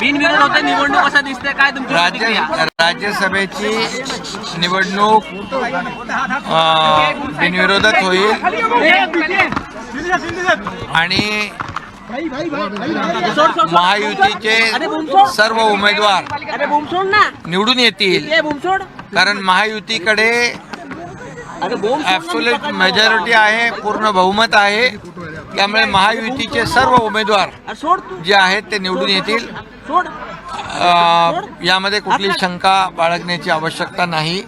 बिनविरोध होते निवडणूक कसं दिसते काय तुमची राज्य प्रतिक्रिया? राज्यसभेची निवडणूक अं, बिनविरोधात होईल. आणि महायुतीचे सर्व उमेदवार अरे बुमसोड ना. निवडून येतील. ये कारण महायुतीकडे अरे बोम ॲब्सोल्यूट मेजॉरिटी आहे पूर्ण बहुमत आहे. त्यामुळे महायुतीचे सर्व उमेदवार जे आहेत ते निवडून येतील. यामध्ये कुठली शंका बाळगण्याची आवश्यकता नाही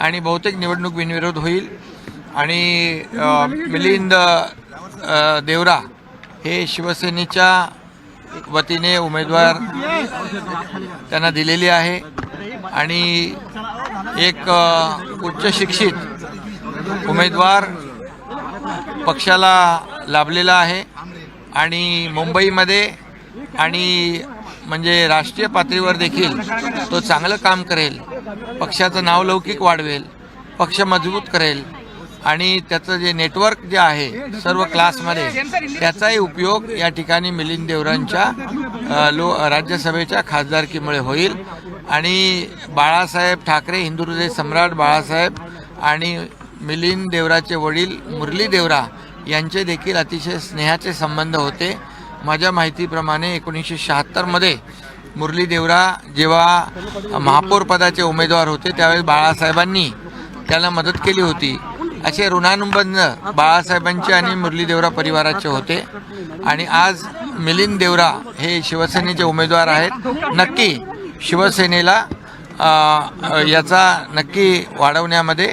आणि बहुतेक निवडणूक बिनविरोध होईल. आणि मिलिंद देवरा हे शिवसेनेच्या वतीने उमेदवार त्यांना दिलेली आहे. आणि एक उच्च शिक्षित उमेदवार पक्षाला लाभलेला आहे आणि मुंबईमध्ये आणि म्हणजे राष्ट्रीय पातळीवर देखील तो चांगलं काम करेल पक्षाचं नावलौकिक वाढवेल पक्ष मजबूत करेल आणि त्याचं जे नेटवर्क जे आहे सर्व क्लासमध्ये त्याचाही उपयोग या ठिकाणी मिलिंद देवरांच्या लो राज्यसभेच्या खासदारकीमुळे होईल. आणि बाळासाहेब ठाकरे हिंदू हृदय सम्राट बाळासाहेब आणि मिलिंद देवराचे वडील मुरली देवरा यांचे देखील अतिशय स्नेहाचे संबंध होते. माझ्या माहितीप्रमाणे एकोणीसशे शहात्तरमध्ये मुरली देवरा जेव्हा महापौरपदाचे उमेदवार होते त्यावेळेस बाळासाहेबांनी त्याला मदत केली होती. असे ऋणानुबंध बाळासाहेबांचे आणि मुरली देवरा परिवाराचे होते. आणि आज मिलिंद देवरा हे शिवसेनेचे उमेदवार आहेत. नक्की शिवसेनेला याचा नक्की वाढवण्यामध्ये